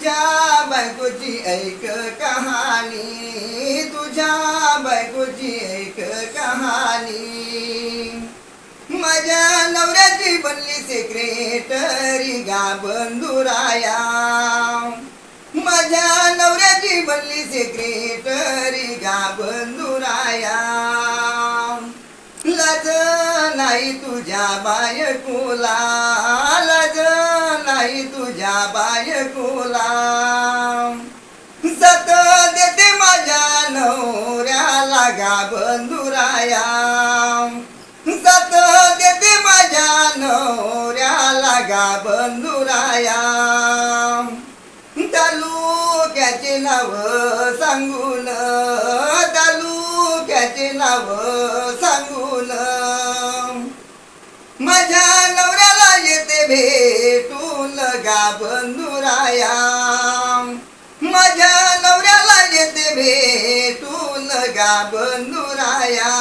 तुझ्या बायकोची ऐक कहाणी तुझ्या बायकोची ऐक कहाणी. माझ्या नवऱ्याची बनली सेक्रेटरी गा बंधुराया. माझ्या नवऱ्याची बनली सेक्रेटरी गा बंधुराया. लाज नाही तुझ्या बायकोला. मी तुझ्या बायकोला सत देते माझ्या नवऱ्याला गा बंधुराया सत देते माझ्या नवऱ्याला गा बंधुराया तालुक्याचे नाव सांगून तालुक्याचे नाव सांगून. माझ्या नवऱ्याला येते भे गा बंधुराया. माझ्या नवऱ्याला येते भेटून गा बंधुराया.